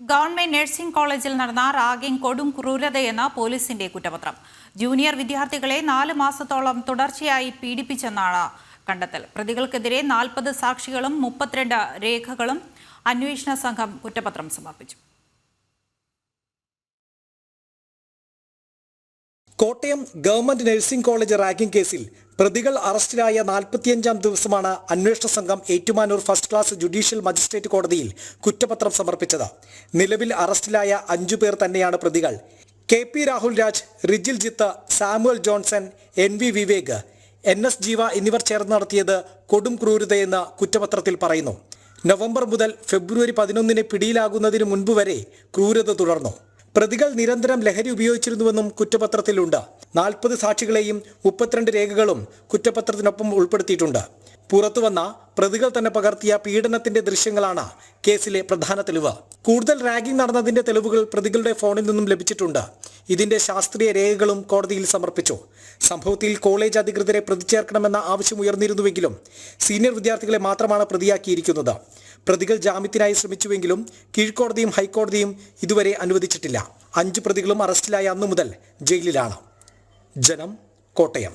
Government nursing കോളേജിൽ നടന്ന ragging കൊടും ക്രൂരതയെന്ന പോലീസിന്റെ കുറ്റപത്രം. ജൂനിയർ വിദ്യാർത്ഥികളെ നാല് മാസത്തോളം തുടർച്ചയായി പീഡിപ്പിച്ചെന്നാണ് കണ്ടെത്തൽ. പ്രതികൾക്കെതിരെ നാൽപ്പത് സാക്ഷികളും മുപ്പത്തിരണ്ട് രേഖകളും അന്വേഷണ സംഘം കുറ്റപത്രം സമർപ്പിച്ചു. Kottayam government nursing college ragging കേസിൽ പ്രതികൾ അറസ്റ്റിലായ നാൽപ്പത്തിയഞ്ചാം ദിവസമാണ് അന്വേഷണ സംഘം Ettumanoor first class judicial magistrate കോടതിയിൽ കുറ്റപത്രം സമർപ്പിച്ചത്. നിലവിൽ അറസ്റ്റിലായ അഞ്ചു പേർ തന്നെയാണ് പ്രതികൾ. K P Rahul Raj Rijil Jith Samuel Johnson N V Vivek N S Jeeva എന്നിവർ ചേർന്ന് നടത്തിയത് കൊടും ക്രൂരതയെന്ന് കുറ്റപത്രത്തിൽ പറയുന്നു. നവംബർ മുതൽ ഫെബ്രുവരി പതിനൊന്നിന് പിടിയിലാകുന്നതിന് മുൻപ് വരെ ക്രൂരത തുടർന്നു. പ്രതികൾ നിരന്തരം ലഹരി ഉപയോഗിച്ചിരുന്നുവെന്നും കുറ്റപത്രത്തിലുണ്ട്. നാൽപ്പത് സാക്ഷികളെയും മുപ്പത്തിരണ്ട് രേഖകളും കുറ്റപത്രത്തിനൊപ്പം ഉൾപ്പെടുത്തിയിട്ടുണ്ട്. പുറത്തുവന്ന പ്രതികൾ തന്നെ പകർത്തിയ പീഡനത്തിന്റെ ദൃശ്യങ്ങളാണ് കേസിലെ പ്രധാന തെളിവ്. കൂടുതൽ റാഗിംഗ് നടന്നതിന്റെ തെളിവുകൾ പ്രതികളുടെ ഫോണിൽ നിന്നും ലഭിച്ചിട്ടുണ്ട്. ഇതിന്റെ ശാസ്ത്രീയ രേഖകളും കോടതിയിൽ സമർപ്പിച്ചു. സംഭവത്തിൽ കോളേജ് അധികൃതരെ പ്രതിചേർക്കണമെന്ന ആവശ്യം ഉയർന്നിരുന്നുവെങ്കിലും സീനിയർ വിദ്യാർത്ഥികളെ മാത്രമാണ് പ്രതിയാക്കിയിരിക്കുന്നത്. പ്രതികൾ ജാമ്യത്തിനായി ശ്രമിച്ചുവെങ്കിലും കീഴ്ക്കോടതിയും ഹൈക്കോടതിയും ഇതുവരെ അനുവദിച്ചിട്ടില്ല. അഞ്ച് പ്രതികളും അറസ്റ്റിലായ അന്നു മുതൽ ജയിലിലാണ്. ജനം കോട്ടയം.